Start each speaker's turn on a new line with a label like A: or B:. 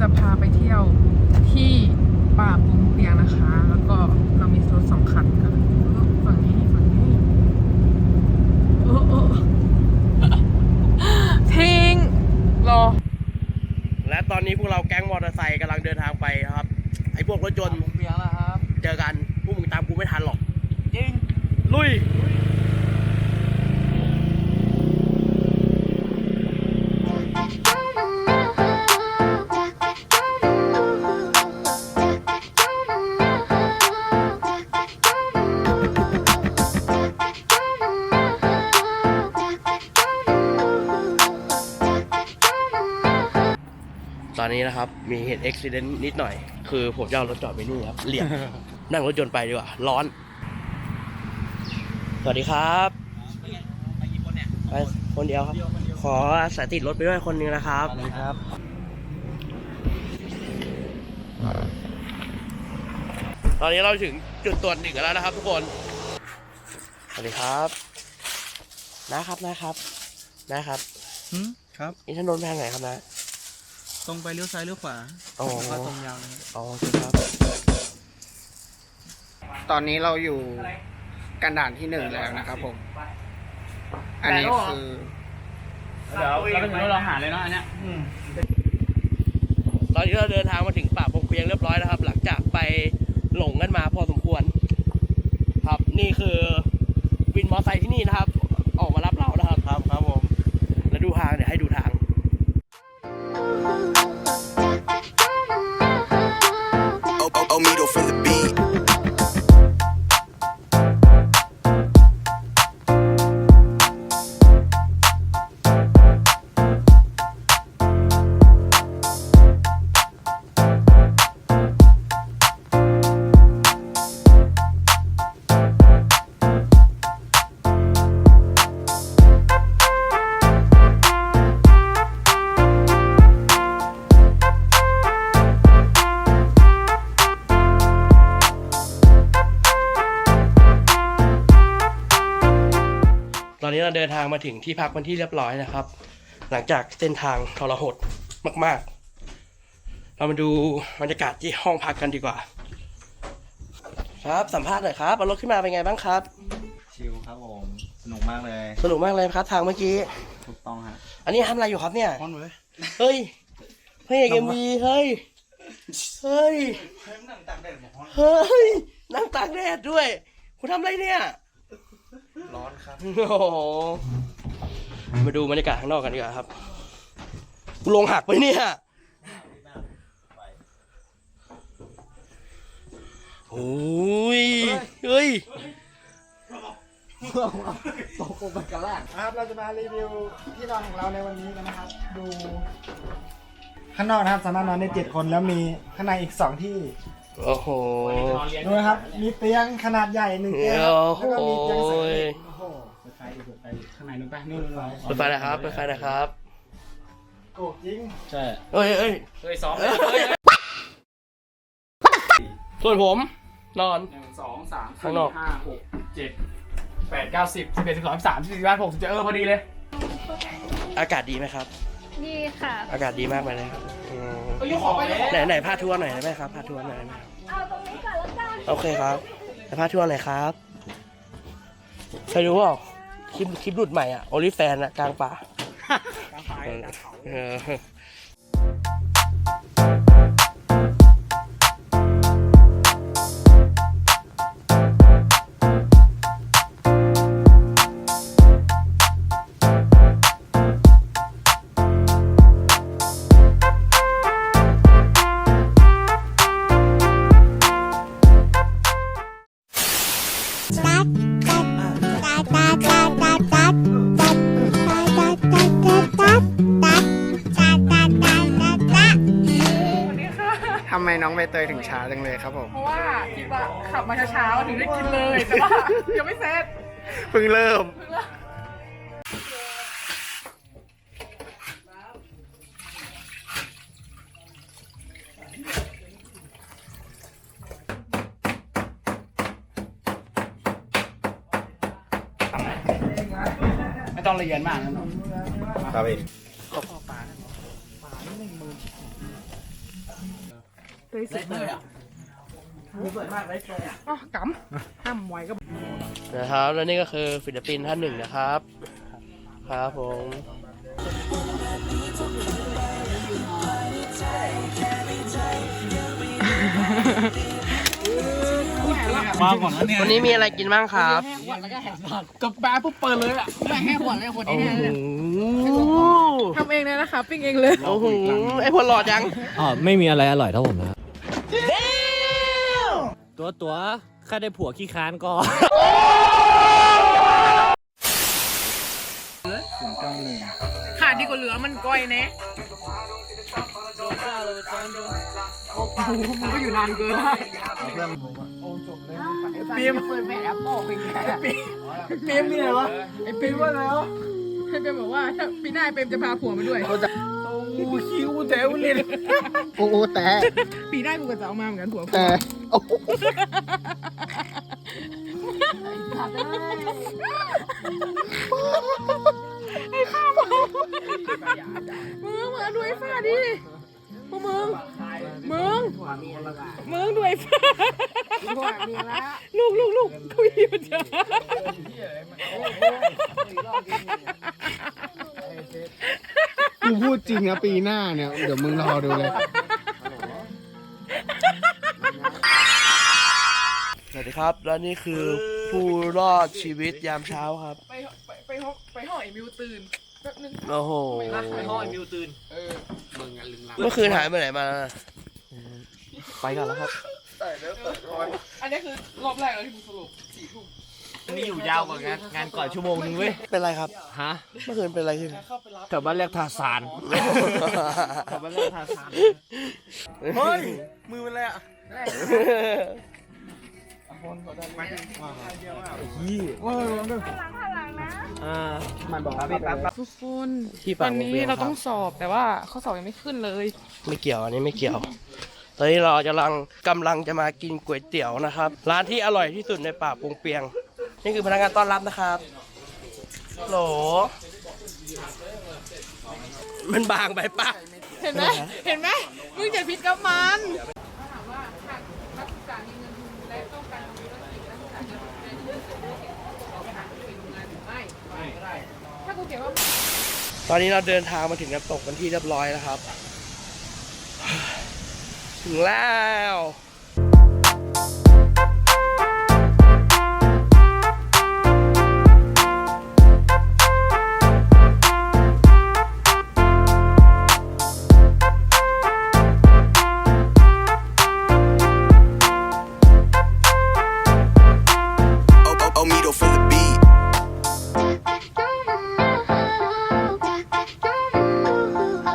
A: จะพาไปเที่ยวที่ป่าปุงเปียงนะคะ แล้วก็เรามีรถสองคันกันฝั่งนี้ฝั่งนี้โอ้โอ้ทิ้งรอ
B: และตอนนี้พวกเราแก๊งมอเตอร์ไซค์กำลังเดินทางไปครับ ไอ้พวกรถยนต์
C: เปียงแล้วครับ
B: เจอกันพวกมึงตามกูไม่ทันหรอก
C: จริง
B: ลุย ตอนนี้นะครับ มีเหตุอุบิเหตุนิดหน่อย คือผมจะเอารถจอดไปนี่ครับเหลี่ยมนั่งรถยนต์ไปดีกว่า ร้อน สวัสดีครับ
C: ไปกี่คนเนี่ย
B: ไปคนเดียวครับ ขอสายติดรถไปด้วยคนหนึงนะครับ
C: สวัสดีครับ
B: ตอนนี้เราถึงจุดตรวจหนึ่งกันแล้วนะครับ ทุกคน สวัสดีครับ นะครับนะครับ นะครับ
C: หืมครับ
B: อินทนนท์ไปทางไหนครับนะ
C: ตรงไปเลี้ยวซ้ายเลี้ยวขวา
B: อ๋อ
C: แล้วก็ตรงยาวเลยครับ
B: อ๋อโอเคครับ
D: ตอนนี้เราอยู่กันด่านที่หนึ่งแล้วนะครับผม อันนี้คือ
C: เดี๋ยวเราไปถึงเราหาเลยเนาะอันเนี้ย
B: ตอนนี้เราเดินทางมาถึงป่าปงเปียงเรียบร้อยแล้วครับ หลังจากไปหลงกันมาพอสมควร ครับนี่คือวินมอเตอร์ไซค์ที่นี่นะครับ
E: Omido for the beat.
B: ตอนนี้เราเดินทางมาถึงที่พักเป็นที่เรียบร้อยนะครับ หลังจากเส้นทางทรหดมาก ๆ เรามาดูบรรยากาศที่ห้องพักกันดีกว่า ครับสัมภาษณ์หน่อยครับเอารถขึ้นมาเป็นไงบ้างครับ
C: ชิลครับผมสนุกมากเลย
B: สนุกมากเลยครับทางเมื่อกี้
C: ถูกต้องฮะ
B: อันนี้ทำอะไรอยู่ครับเนี่ย
C: พอนเลย
B: เฮ้ยเฮ้ยเอ็มวีเฮ้ย เฮ้ย
C: นั่งตากแดดบอกว่า
B: เฮ้ยนั่งตากแดดด้วย คุณทำอะไรเนี่ย
C: ร้อนครับ
B: โอ้โหมาดูบรรยากาศข้างนอกกันดีกว่าครับ กูลงหักไปเนี่ยโอ้ย เฮ้ย
C: ตกลงไปกันล่าง
D: ครับเราจะมารีวิวที่นอนของเราในวันนี้กันนะครับ ดูข้างนอกนะครับสามารถนอนได้เจ็ดคนแล้วมีข้างในอีกสองที่
B: โอ้โห
D: ดูนะครับ มีเตียงขนาดใหญ่หนึ่งเตียง
B: โอ้
D: แล้วก็มีเตียง
B: โห
D: ใส่เด็กโข้า
C: งในนู้นไปนู่นนู่น
B: เปิดไฟนะครับเปิดไฟนะครับ
D: โอ้จริง
C: ใช่
B: เอ้ยเอ้ย
C: เคยซ้อม
B: เอ้ยเอ้ยส่วนผมนอน
C: หนึ่งสองสาม
B: ข้าง
C: สี่
B: นอก
C: ห้าหกเจ็ดแปดเก้าสิบสิบเอ็ดสิบสองสิบสามสิบสี่สิบห้าหกสิบเจ็ดเออพอดีเลย
B: อากาศดีไหมครับ
F: ดีค่ะ
B: อากาศดีมากเลยนะครับอืม
C: เอ้ยขอไปเลย
B: ไหนไหนพาทัวร์หน่อยได้ไหมครับพาทัวร์หน่อยได้ไหม
F: เอาตรงนี้ก่อนแล้วกัน
B: โอเคครับแต่พาทัวร์หน่อยครับเคยดูเปล่า คลิปคลิปหลุดใหม่อะโอลิแฟนอะกลางป่า
C: กลางไฟกลางเขา
B: เออ
F: 啊
D: น้องใบเตยถึงช้าจังเลยครับผม
A: เพราะว่าคิดว่าขับมาเช้าๆถึงได้กินเลย แต่ว่ายังไม่เสร็จ
D: เพิ่งเริ่ม
C: ไม่ต้องละเอียดมากนะครับ
D: ครับพี่
C: เขาพ่อปลา
A: ยสวยมาก
B: สวยมากเลยเลยอะ
A: อ๋อกำห้ามไว้ก็
B: นะครับแล้วนี่ก็คือศิลปินท่านหนึ่งนะครับ ครับผม
C: มาก่อนแล้วเนี่ย
B: วันนี้มีอะไรกินบ้างครับ
C: กับแป๊บปุ๊บเปิดเลยอะแค่ขวดเลยขวด
B: โอ้
C: นี้
B: โห
A: ทำเองเลยนะคะ ปิ้งเองเลย
B: โอ้โหไอ้พลหล่อจัง
G: อ๋อไม่มีอะไรอร่อยเท่าผมนะ ตัวตัวแค่ได้ผัวขี้ค้านก็
A: ขาดดีกว่าเหลือมันก้อยแนะมันก็อยู่นานเกิน
C: ปีมเปิดแม่แอปบอกเป็นไงปีมนี่เหรอไอปีมว่าไงวะ
A: ให้เปมบอกว่าถ้าปีหน้าเปมจะพาผัวมาด้วย
C: โอ้ คิวแถวเลย
D: โอ้โหแต่
A: ปีหน้ากูก็จะเอามาเหมือนกันผัว
D: แต่โอ้โห
A: มึงมึงเอาด้วยฟ้าดิพวกมึง มึง มึงด้วยฟ้าลูกลูกลูกคุยอยู่จ้า
D: กูพูดจริงนะปีหน้าเนี่ย เดี๋ยวมึงรอดูเลย
B: สวัสดีครับ แล้วนี่คือผู้รอดชีวิตยามเช้าครับ
A: ไปไปไปห้องไปห้องไอ้มิวตื่นแป๊บนึง
B: โอ้โห
A: ไปห้องไอ้มิว
B: เมื่อคืนหายไปไหนมา ไปกันแล้วครับ
A: อันนี้คือรอบแรกเลยที่มึงสรุปสี่ทุ่ม
G: นี่อยู่ยาวกว่างานงานก่อนชั่วโมงนึงเว้ย
B: เป็นไรครับ
G: ฮะ
B: เมื่อคืนเป็นไรขึ้น
G: แถวบ้านเรียกทาสานแถวบ้านเรียกทาสาน
B: เฮ้ย
C: มือมันเลยอะ
G: อ่า
A: ทุกคน
B: ที่
A: ต
B: ปา
A: อกน
B: วง
A: นี้
B: เวียนค
A: เรา
B: รับ
A: ต้องสอบแต่ว่าข้อสอบยังไม่ขึ้นเลย
B: ไม่เกี่ยวอันนี้ไม่เกี่ยวตอนนี้เรากำลังกำลังจะมากินก๋วยเตี๋ยวนะครับ ร้านที่อร่อยที่สุดในป่าปงเปียง นี่คือพนักงานต้อนรับนะครับโหล มันบางไปปะ
A: เห็นไหมเห็นไหมมึงจะผิดกับมันถามว่าหากนักศึกษามีเงินทุนและต้องการทำธุรกิจนักศึกษาจะเรียนที่สุดด้วยเหตุขอไปหาที่เป็นงานหรือไม่ไม่ถ้ากูเขียนว่า
B: ตอนนี้เราเดินทางมาถึงน้ำตกกันที่เรียบร้อยแล้วครับ ถึงแล้ว